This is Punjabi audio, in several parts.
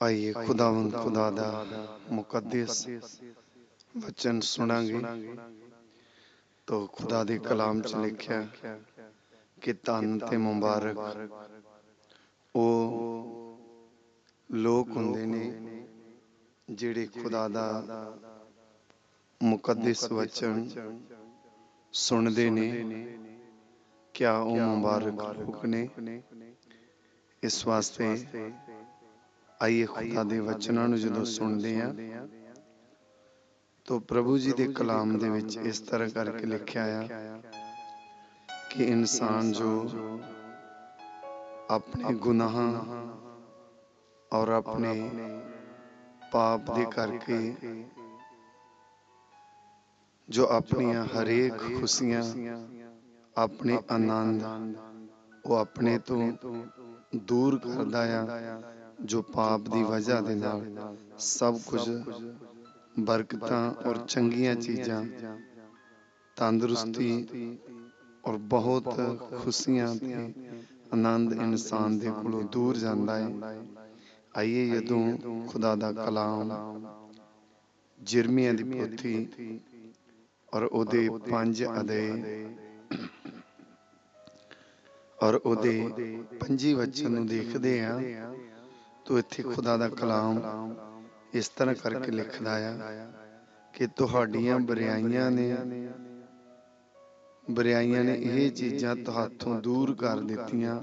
आइए खुदावन खुदा दा मुकद्दस वचन सुनांगे तो खुदा दे कलाम च लिखया कि तन ते मुबारक ओ लोक हुंदे ने जेडे खुदा दा मुकद्दस वचन सुनदे ने क्या ओ मुबारक हुक ने इस वास्ते ਆਈਏ ਖੁਦਾ ਦੇ ਵਚਨਾਂ ਨੂੰ ਜਦੋਂ ਸੁਣਦੇ ਆ ਤੋ ਪ੍ਰਭੂ ਜੀ ਦੇ ਕਲਾਮ ਦੇ ਵਿੱਚ ਇਸ ਤਰ੍ਹਾਂ ਕਰਕੇ ਲਿਖਿਆ ਆ ਕਿ ਇਨਸਾਨ ਜੋ ਆਪਣੇ ਗੁਨਾਹਾਂ ਔਰ ਆਪਣੇ ਪਾਪ ਦੇ ਕਰਕੇ ਜੋ ਆਪਣੀਆਂ ਹਰੇਕ ਖੁਸ਼ੀਆਂ ਆਪਣੇ ਆਨੰਦ ਉਹ ਆਪਣੇ ਤੋਂ ਦੂਰ ਕਰਦਾ ਆ। ਜੋ ਪਾਪ ਦੀ ਵਜ੍ਹਾ ਦੇ ਨਾਲ ਸਭ ਕੁਝ ਬਰਕਤਾਂ ਔਰ ਚੰਗੀਆਂ ਚੀਜ਼ਾਂ ਤੰਦਰੁਸਤੀ ਔਰ ਬਹੁਤ ਖੁਸ਼ੀਆਂ ਤੇ ਆਨੰਦ ਇਨਸਾਨ ਦੇ ਕੋਲੋਂ ਦੂਰ ਜਾਂਦਾ ਹੈ ਆਈਏ ਜਦੋਂ ਖੁਦਾ ਦਾ ਕਲਾਮ ਜਿਰਮੀਆਂ ਦੀ ਪੋਥੀ ਔਰ ਉਹਦੇ ਪੰਜ ਅਧਿਆਏ ਔਰ ਉਹਦੇ ਪੰਜੀ ਵਚਨ ਨੂੰ ਦੇਖਦੇ ਆ। ਤੋ ਇੱਥੇ ਖੁਦਾ ਦਾ ਕਲਾਮ ਇਸ ਤਰ੍ਹਾਂ ਕਰਕੇ ਲਿਖਦਾ ਆ ਕਿ ਤੁਹਾਡੀਆਂ ਬੁਰਾਈਆਂ ਨੇ ਬੁਰਾਈਆਂ ਨੇ ਇਹ ਚੀਜ਼ਾਂ ਤੁਹਾਥੋਂ ਦੂਰ ਕਰ ਦਿੱਤੀਆਂ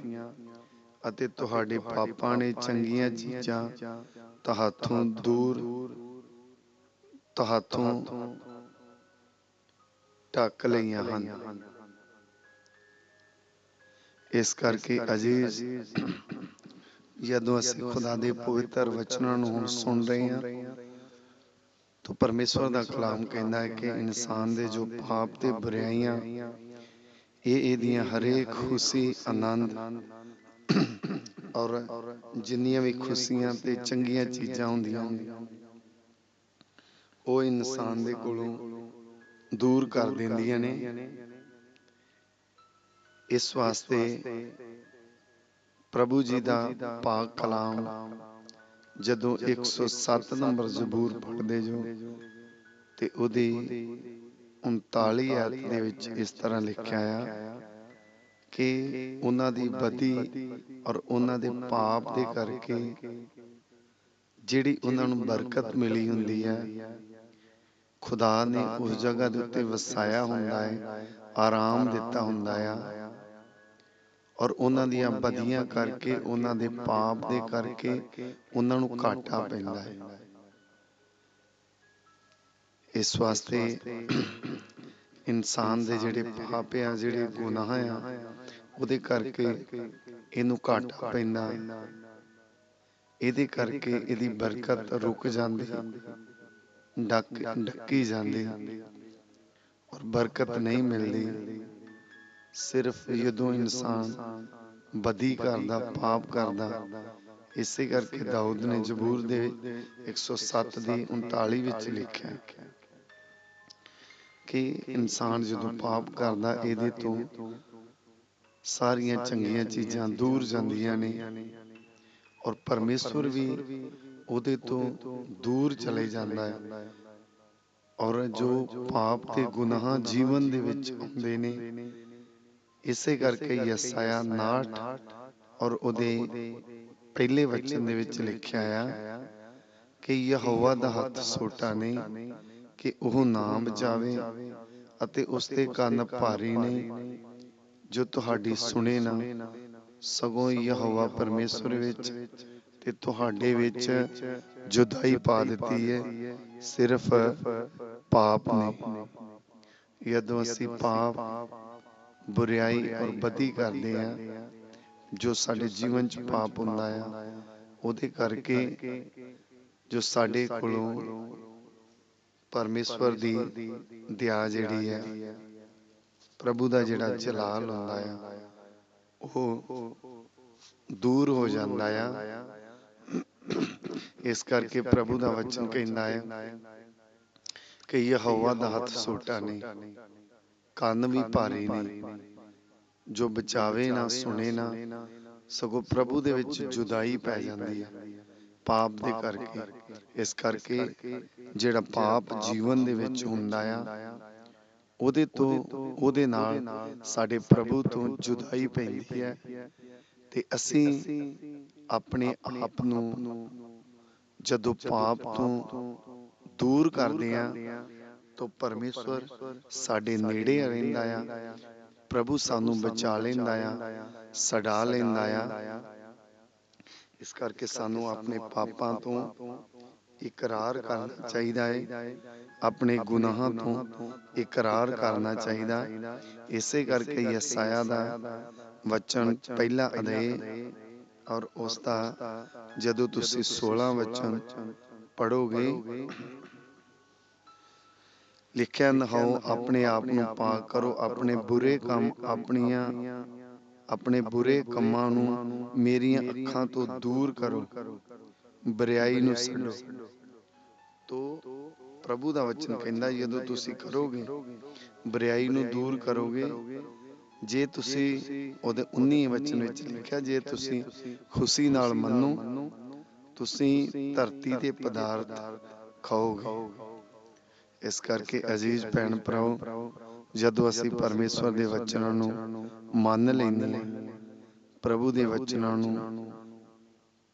ਅਤੇ ਤੁਹਾਡੇ ਪਾਪਾਂ ਨੇ ਚੰਗੀਆਂ ਚੀਜ਼ਾਂ ਤੁਹਾਥੋਂ ਦੂਰ ਤੁਹਾਥੋਂ ਢੱਕ ਲਈਆਂ ਹਨ। ਇਸ ਕਰਕੇ ਅਜੀਜ਼ ਜਦੋਂ ਅਸੀਂ ਖੁਦਾ ਦੇ ਪਵਿੱਤਰ ਵਚਨਾਂ ਨੂੰ ਹੁਣ ਸੁਣ ਰਹੇ ਹਾਂ, ਤਾਂ ਪਰਮੇਸ਼ਵਰ ਦਾ ਕਲਾਮ ਕਹਿੰਦਾ ਹੈ ਕਿ ਇਨਸਾਨ ਦੇ ਜੋ ਪਾਪ ਤੇ ਬੁਰਾਈਆਂ, ਇਹ ਇਹਦੀਆਂ ਹਰੇਕ ਖੁਸ਼ੀ, ਆਨੰਦ ਔਰ ਜਿੰਨੀਆਂ ਵੀ ਖੁਸ਼ੀਆਂ ਤੇ ਚੰਗੀਆਂ ਚੀਜ਼ਾਂ ਹੁੰਦੀਆਂ ਉਹ ਇਨਸਾਨ ਦੇ ਕੋਲੋਂ ਦੂਰ ਕਰ ਦਿੰਦੀਆਂ ਨੇ। ਇਸ ਵਾਸਤੇ ਪ੍ਰਭੂ ਜੀ ਦਾ ਪਾਕ ਕਲਾਮ ਜਦੋਂ 107 ਨੰਬਰ ਜ਼ਬੂਰ ਪੜ੍ਹਦੇ ਜੋ ਤੇ ਉਹਦੀ 39 ਆਇਤ ਦੇ ਵਿੱਚ ਇਸ ਤਰ੍ਹਾਂ ਲਿਖਿਆ ਆ ਕਿ ਉਹਨਾਂ ਦੀ ਬਦੀ ਔਰ ਉਹਨਾਂ ਦੇ ਪਾਪ ਦੇ ਕਰਕੇ ਜਿਹੜੀ ਉਹਨਾਂ ਨੂੰ ਬਰਕਤ ਮਿਲੀ ਹੁੰਦੀ ਹੈ ਖੁਦਾ ਨੇ ਉਸ ਜਗ੍ਹਾ ਦੇ ਉੱਤੇ ਵਸਾਇਆ ਹੁੰਦਾ ਹੈ ਆਰਾਮ ਦਿੱਤਾ ਹੁੰਦਾ ਆ। ਔਰ ਉਹਨਾਂ ਦੀਆਂ ਬਦੀਆਂ ਕਰਕੇ ਉਹਨਾਂ ਦੇ ਪਾਪ ਦੇ ਕਰਕੇ ਉਹਨਾਂ ਨੂੰ ਘਾਟਾ ਪੈਂਦਾ ਹੈ। ਇਸ ਵਾਸਤੇ ਇਨਸਾਨ ਦੇ ਜਿਹੜੇ ਪਾਪ ਆ ਜਿਹੜੇ ਗੁਨਾਹ ਆ ਉਹਦੇ ਕਰਕੇ ਇਹਨੂੰ ਘਾਟਾ ਪੈਂਦਾ ਇਹਦੇ ਕਰਕੇ ਇਹਦੀ ਬਰਕਤ ਰੁਕ ਜਾਂਦੀ ਡੱਕ ਡੱਕੀ ਜਾਂਦੀ ਔਰ ਬਰਕਤ ਨਹੀਂ ਮਿਲਦੀ। ਸਿਰਫ ਜਦੋਂ ਇਨਸਾਨ ਬਦੀ ਕਰਦਾ ਪਾਪ ਕਰਦਾ। ਇਸੇ ਕਰਕੇ ਦਾਊਦ ਨੇ ਜ਼ਬੂਰ ਦੇ 107 ਦੀ 39 ਵਿੱਚ ਲਿਖਿਆ ਕਿ ਇਨਸਾਨ ਜਦੋਂ ਪਾਪ ਕਰਦਾ ਇਹਦੇ ਤੋਂ ਸਾਰੀਆਂ ਚੰਗੀਆਂ ਚੀਜ਼ਾਂ ਦੂਰ ਜਾਂਦੀਆਂ ਨੇ। ਔਰ ਪਰਮੇਸ਼ਵਰ ਵੀ ਉਹਦੇ ਤੋਂ ਦੂਰ ਚਲੇ ਜਾਂਦਾ ਹੈ। ਔਰ ਜੋ ਪਾਪ ਤੇ ਗੁਨਾਹ ਜੀਵਨ ਦੇ ਵਿੱਚ ਆਉਂਦੇ ਨੇ ਇਸੇ ਕਰਕੇ ਯਸਾਇਆ 69 ਔਰ ਉਹਦੇ ਪਹਿਲੇ ਵਚਨ ਦੇ ਵਿੱਚ ਲਿਖਿਆ ਆ ਕਿ ਯਹੋਵਾ ਦਾ ਹੱਥ ਛੋਟਾ ਨਹੀਂ ਕਿ ਉਹ ਨਾਮ ਬਚਾਵੇ ਅਤੇ ਉਸ ਦੇ ਕੰਨ ਭਾਰੀ ਨੇ ਜੋ ਤੁਹਾਡੀ ਸੁਣੇ ਨਾ ਸਗੋਂ ਯਹੋਵਾ ਪਰਮੇਸ਼ਵਰ ਵਿੱਚ ਤੇ ਤੁਹਾਡੇ ਵਿੱਚ ਜੁਦਾਈ ਪਾ ਦਿੱਤੀ ਹੈ ਸਿਰਫ ਪਾਪ ਨੇ। ਜਦੋਂ ਅਸੀਂ ਪਾਪ ਬੁਰਾਈ ਔਰ ਬਦੀ ਕਰਦੇ ਆ ਜੋ ਸਾਡੇ ਜੀਵਨ ਚ ਪਾਪ ਹੁੰਦਾ ਆ, ਉਹਦੇ ਕਰਕੇ ਜੋ ਸਾਡੇ ਕੋਲੋਂ ਪਰਮੇਸ਼ਵਰ ਦੀ ਦਇਆ ਜਿਹੜੀ ਹੈ ਪ੍ਰਭੂ ਦਾ ਜਿਹੜਾ ਜਲਾਲ ਹੁੰਦਾ ਆ, ਉਹ ਦੂਰ ਹੋ ਜਾਂਦਾ ਆ। ਇਸ ਕਰਕੇ ਪ੍ਰਭੂ ਦਾ ਵਚਨ ਕਹਿੰਦਾ ਹੈ ਕਿ ਯਹੋਵਾ ਦਾ ਹੱਥ ਛੋਟਾ ਨਹੀਂ। ਕੰਨ ਵੀ ਭਾਰੇ ਨਹੀਂ ਜੋ ਬਚਾਵੇ ਨਾ ਸੁਣੇ ਨਾ ਸਗੋਂ ਪ੍ਰਭੂ ਦੇ ਵਿੱਚ ਜੁਦਾਈ ਪੈ ਜਾਂਦੀ ਹੈ ਪਾਪ ਦੇ ਕਰਕੇ। ਇਸ ਕਰਕੇ ਜਿਹੜਾ ਪਾਪ ਜੀਵਨ ਦੇ ਵਿੱਚ ਹੁੰਦਾ ਆ ਉਹਦੇ ਤੋਂ ਉਹਦੇ ਨਾਲ ਸਾਡੇ ਪ੍ਰਭੂ ਤੋਂ ਜੁਦਾਈ ਪੈਂਦੀ ਹੈ ਤੇ ਅਸੀਂ ਆਪਣੇ ਆਪ ਨੂੰ ਜਦੋਂ ਪਾਪ ਤੋਂ ਦੂਰ ਕਰਦੇ ਆ ਤਾਂ ਪਰਮੇਸ਼ਵਰ ਸਾਡੇ ਨੇੜੇ ਰਹਿੰਦਾ ਆ। ਪ੍ਰਭੂ ਸਾਨੂੰ ਬਚਾ ਲੈਂਦਾ ਆ ਛਡਾ ਲੈਂਦਾ ਆ। ਇਸ ਕਰਕੇ ਸਾਨੂੰ ਆਪਣੇ ਪਾਪਾਂ ਤੋਂ ਇਕਰਾਰ ਕਰਨਾ ਚਾਹੀਦਾ ਹੈ ਆਪਣੇ ਗੁਨਾਹਾਂ ਤੋਂ ਇਕਰਾਰ ਕਰਨਾ ਚਾਹੀਦਾ। ਇਸੇ ਕਰਕੇ ਯਸਾਇਆ ਦਾ ਵਚਨ ਪਹਿਲਾ ਅਧਿਆਇ ਔਰ ਉਸ ਦਾ ਜਦੋਂ ਤੁਸੀਂ 16 ਵਚਨ ਪੜੋਗੇ ਲਿਖਿਆ ਨਹਾਓ ਆਪਣੇ ਆਪ ਨੂੰ ਪਾਕ ਕਰੋ ਆਪਣੇ ਬੁਰੇ ਕੰਮ ਆਪਣੀਆਂ ਆਪਣੇ ਬੁਰੇ ਕੰਮਾਂ ਨੂੰ ਮੇਰੀਆਂ ਅੱਖਾਂ ਤੋਂ ਦੂਰ ਕਰੋ। ਬਰਿਆਈ ਨੂੰ ਛੱਡੋ। ਤੋ ਪ੍ਰਭੂ ਦਾ ਵਚਨ ਕਹਿੰਦਾ ਜਦੋਂ ਤੁਸੀਂ ਕਰੋਗੇ ਬਰਿਆਈ ਨੂੰ ਦੂਰ ਕਰੋਗੇ ਜੇ ਤੁਸੀਂ ਉਹਦੇ 19 ਵਚਨ ਵਿੱਚ ਲਿਖਿਆ ਜੇ ਤੁਸੀਂ ਖੁਸ਼ੀ ਨਾਲ ਮੰਨੋ ਤੁਸੀਂ ਧਰਤੀ ਦੇ ਪਦਾਰਥ ਖਾਓਗੇ। ਇਸ ਕਰਕੇ ਅਜ਼ੀਜ਼ ਭੈਣ ਭਰਾਓ ਜਦੋਂ ਅਸੀਂ ਪਰਮੇਸ਼ਵਰ ਦੇ ਵਚਨਾਂ ਨੂੰ ਮੰਨ ਲੈਂਦੇ ਹਾਂ ਪ੍ਰਭੂ ਦੇ ਵਚਨਾਂ ਨੂੰ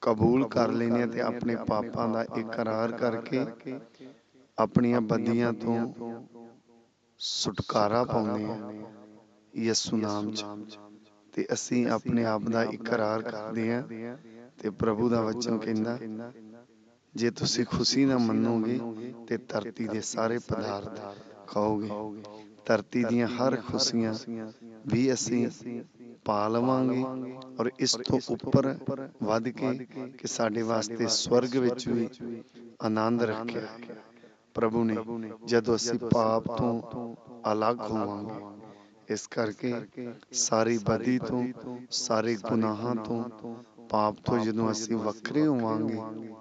ਕਬੂਲ ਕਰ ਲੈਂਦੇ ਹਾਂ ਤੇ ਆਪਣੇ ਪਾਪਾਂ ਦਾ ਇਕਰਾਰ ਕਰਕੇ ਆਪਣੀਆਂ ਬਦੀਆਂ ਤੋਂ ਛੁਟਕਾਰਾ ਪਾਉਂਦੇ ਹਾਂ ਯਿਸੂ ਨਾਮ 'ਚ। ਤੇ ਅਸੀਂ ਆਪਣੇ ਆਪ ਦਾ ਇਕਰਾਰ ਕਰਦੇ ਹਾਂ ਤੇ ਪ੍ਰਭੂ ਦਾ ਵਚਨ ਕਹਿੰਦਾ ਜੇ ਤੁਸੀਂ ਖੁਸ਼ੀ ਨਾਲ ਮੰਨੋਗੇ ਤੇ ਧਰਤੀ ਦੇ ਸਾਰੇ ਪਦਾਰਥ ਖਾਓਗੇ। ਧਰਤੀ ਦੀਆਂ ਹਰ ਖੁਸ਼ੀਆਂ ਵੀ ਅਸੀਂ ਪਾ ਲਵਾਂਗੇ ਔਰ ਇਸ ਤੋਂ ਉੱਪਰ ਵੱਧ ਕੇ ਕਿ ਸਾਡੇ ਵਾਸਤੇ ਸਵਰਗ ਵਿੱਚ ਵੀ ਆਨੰਦ ਰੱਖਿਆ। ਹੈ ਪ੍ਰਭੂ ਨੇ ਜਦੋਂ ਅਸੀਂ ਪਾਪ ਤੋਂ ਅਲੱਗ ਹੋਵਾਂਗੇ, ਇਸ ਕਰਕੇ ਸਾਰੀ ਬਦੀ ਤੋਂ, ਸਾਰੇ ਗੁਨਾਹਾਂ ਤੋਂ, ਪਾਪ ਤੋਂ ਜਦੋਂ ਅਸੀਂ ਵੱਖਰੇ ਹੋਵਾਂਗੇ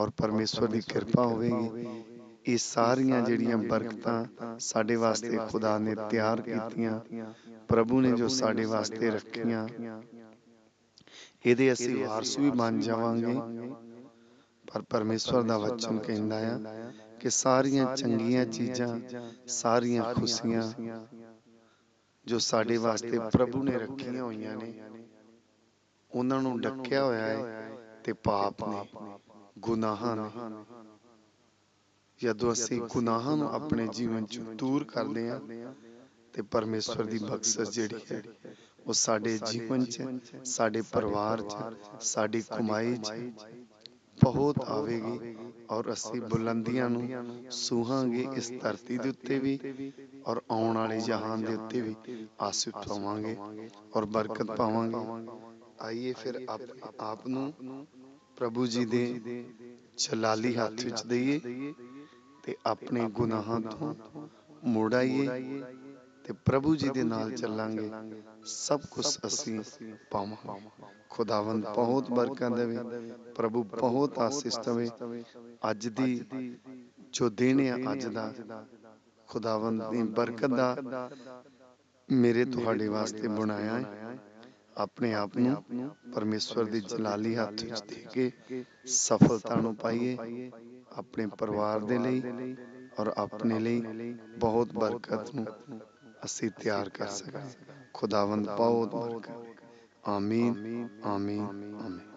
ਔਰ ਪਰਮੇਸ਼ਵਰ ਦੀ ਕਿਰਪਾ ਹੋਵੇਗੀ। ਇਹ ਸਾਰੀਆਂ ਜਿਹੜੀਆਂ ਬਰਕਤਾਂ ਸਾਡੇ ਵਾਸਤੇ ਖੁਦਾ ਨੇ ਤਿਆਰ ਕੀਤੀਆਂ ਪ੍ਰਭੂ ਨੇ ਜੋ ਸਾਡੇ ਵਾਸਤੇ ਰੱਖੀਆਂ। ਇਹਦੇ ਅਸੀਂ ਵਾਰਸ ਵੀ ਬਣ ਜਾਵਾਂਗੇ। ਪਰ ਪਰਮੇਸ਼ਵਰ ਦਾ ਵਚਨ ਕਹਿੰਦਾ ਆ ਕਿ ਸਾਰੀਆਂ ਚੰਗੀਆਂ ਚੀਜ਼ਾਂ ਸਾਰੀਆਂ ਖੁਸ਼ੀਆਂ ਜੋ ਸਾਡੇ ਵਾਸਤੇ ਪ੍ਰਭੂ ਨੇ ਰੱਖੀਆਂ ਹੋਈਆਂ ਨੇ ਉਹਨਾਂ ਨੂੰ ਡੱਕਿਆ ਹੋਇਆ ਹੈ ਤੇ ਪਾਪ ਨੇ। ਗੁਨਾਹਾਂ ਨੇ। ਜਦੋਂ ਅਸੀਂ ਗੁਨਾਹਾਂ ਨੂੰ ਆਪਣੇ ਜੀਵਨ ਚੋਂ ਦੂਰ ਕਰਦੇ ਹਾਂ ਤੇ ਪਰਮੇਸ਼ਵਰ ਦੀ ਬਖਸ਼ਿਸ਼ ਜਿਹੜੀ ਹੈ, ਉਹ ਸਾਡੇ ਜੀਵਨ 'ਚ, ਸਾਡੇ ਪਰਿਵਾਰ 'ਚ, ਸਾਡੀ ਕਮਾਈ 'ਚ ਬਹੁਤ ਆਵੇਗੀ ਔਰ ਅਸੀਂ ਬੁਲੰਦੀਆਂ ਨੂੰ ਸੂਹਾਂਗੇ ਇਸ ਧਰਤੀ ਦੇ ਉੱਤੇ ਵੀ ਔਰ ਆਉਣ ਵਾਲੇ ਜਹਾਨ ਦੇ ਉੱਤੇ ਵੀ ਆਸਿਤ ਪਾਵਾਂਗੇ ਔਰ ਬਰਕਤ ਪਾਵਾਂਗੇ। ਆਈਏ ਫਿਰ ਆਪ ਆਪ ਨੂੰ ਪ੍ਰਭੂ ਜੀ ਦੇ ਜਲਾਲੀ ਹੱਥ ਵਿੱਚ ਦਈਏ ਤੇ ਆਪਣੇ ਗੁਨਾਹਾਂ ਤੋਂ ਮੁੜ ਆਈਏ ਤੇ ਪ੍ਰਭੂ ਜੀ ਦੇ ਨਾਲ ਚੱਲਾਂਗੇ। ਸਭ ਕੁਝ ਅਸੀਂ ਪਾਵਾਂਗੇ। ਖੁਦਾਵੰਦ ਬਹੁਤ ਬਰਕਤ ਦੇਵੇ, ਪ੍ਰਭੂ ਬਹੁਤ ਆਸੀਸ ਦੇਵੇ। ਅੱਜ ਦੀ ਜੋ ਦਿਨ ਹੈ, ਅੱਜ ਦਾ ਖੁਦਾਵੰਦ ਦੀ ਬਰਕਤ ਦਾ ਮੇਰੇ ਤੁਹਾਡੇ ਵਾਸਤੇ ਬਣਾਇਆ ਹੈ। ਆਪਣੇ ਆਪ ਨੂੰ ਪਰਮੇਸ਼ਵਰ ਦੀ ਜਲਾਲੀ ਹੱਥ ਵਿੱਚ ਦੇ ਕੇ ਸਫਲਤਾ ਨੂੰ ਪਾਈਏ, ਆਪਣੇ ਪਰਿਵਾਰ ਦੇ ਲਈ ਔਰ ਆਪਣੇ ਲਈ ਬਹੁਤ ਬਰਕਤ ਨੂੰ ਅਸੀਂ ਤਿਆਰ ਕਰ ਸਕਾਂ ਖੁਦਾਵੰਦ ਬਹੁਤ ਬਰਕਤ। ਆਮੀਨ ਆਮੀਨ ਆਮੀਨ।